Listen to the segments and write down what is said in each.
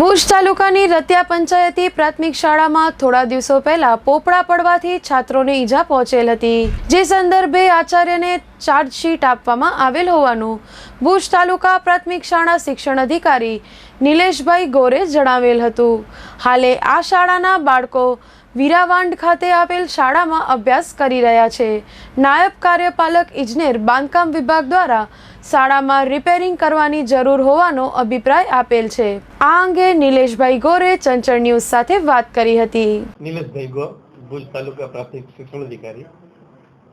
ભુજ તાલુકાની રતિયા પંચાયતી પ્રાથમિક શાળામાં થોડા દિવસો પહેલા પોપડા પડવાથી છાત્રોને ઈજા પહોંચેલ હતી. જે સંદર્ભે આચાર્યને ચાર્જશીટ આપવામાં આવેલ હોવાનું ભુજ તાલુકા પ્રાથમિક શાળા શિક્ષણ અધિકારી નિલેશભાઈ ગોરે જણાવેલ હતું. હાલે આ શાળાના બાળકો વીરાવાંડ ખાતે આવેલ શાળામાં અભ્યાસ કરી રહ્યા છે. નાયબ કાર્યપાલક ઇજનેર બાંધકામ વિભાગ દ્વારા શાળામાં રિપેરિંગ કરવાની જરૂર હોવાનો અભિપ્રાય આપેલ છે. આ અંગે નિલેશભાઈ ગોરે ચંચળ ન્યૂઝ સાથે વાત કરી હતી. નિલેશભાઈ ગો, ભુજ તાલુકા પ્રાથમિક શિક્ષણ અધિકારી.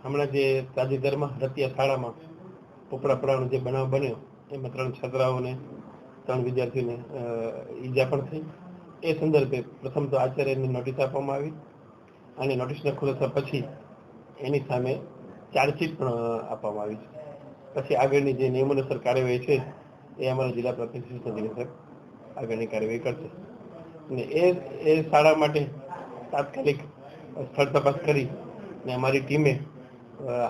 હમણાં જે તાજેતરમાં રતિયા શાળામાં પોપડા પડાનો જે બનાવ બન્યો, એમાં ત્રણ છાત્રાઓને ત્રણ વિદ્યાર્થીઓને ઈજા પણ થઈ. એ સંદર્ભે પ્રથમ તો આચાર્યને નોટિસ આપવામાં આવી અને નોટિસના ખુલાસા પછી એની સામે ચાર્જશીટ પણ આપવામાં આવી છે. પછી આગળની જે નિયમોનુસાર કાર્યવાહી છે, એ અમારા જિલ્લા પ્રાથમિક શિક્ષણ આગળની કાર્યવાહી કરશે. અને એ એ શાળા માટે તાત્કાલિક સ્થળ તપાસ કરી ને અમારી ટીમે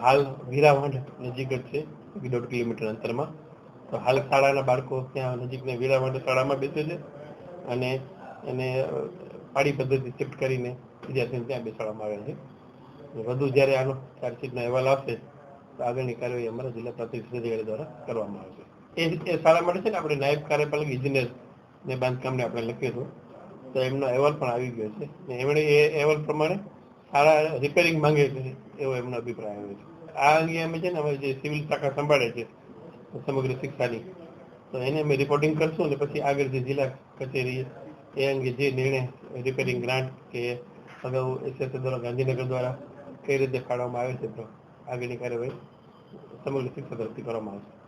હાલ વીરાવાંઢ નજીક જ છે દોઢ કિલોમીટર અંતરમાં. તો હાલ શાળાના બાળકો ત્યાં નજીકને વીરાવાંઢ શાળામાં બેસે છે અને એને પાડી પદ્ધતિ શિફ્ટ કરીને વિદ્યાર્થીને ત્યાં બેસાડવામાં આવે છે. વધુ જ્યારે આનો ચાર્જશીટનો અહેવાલ આવશે આગળની કાર્યવાહી અમારા જિલ્લા પ્રાથમિક દ્વારા કરવામાં આવશે એ એ શાળા માટે છે ને આપણે નાયબ કાર્યપાલક ઇજનેર બાંધકામને આપણે હતું તો એમનો અહેવાલ પણ આવી ગયો છે. ને એમણે એ અહેવાલ પ્રમાણે સારા રિપેરિંગ માંગે છે એવો એમનો અભિપ્રાય આવ્યો છે. આ અંગે અમે છે ને અમે જે સિવિલ શાખા સંભાળે છે સમગ્ર શિક્ષાની, તો એને અમે રિપોર્ટિંગ કરશું અને પછી આગળ જે જિલ્લા કચેરી એ અંગે જે નિર્ણય રિપેરિંગ ગ્રાન્ટ કે અગાઉ એસએસ દ્વારા ગાંધીનગર દ્વારા કઈ રીતે ફાળવવામાં આવે છે, તો આગળની કાર્યવાહી સમગ્ર શિક્ષા તરફથી કરવામાં આવશે.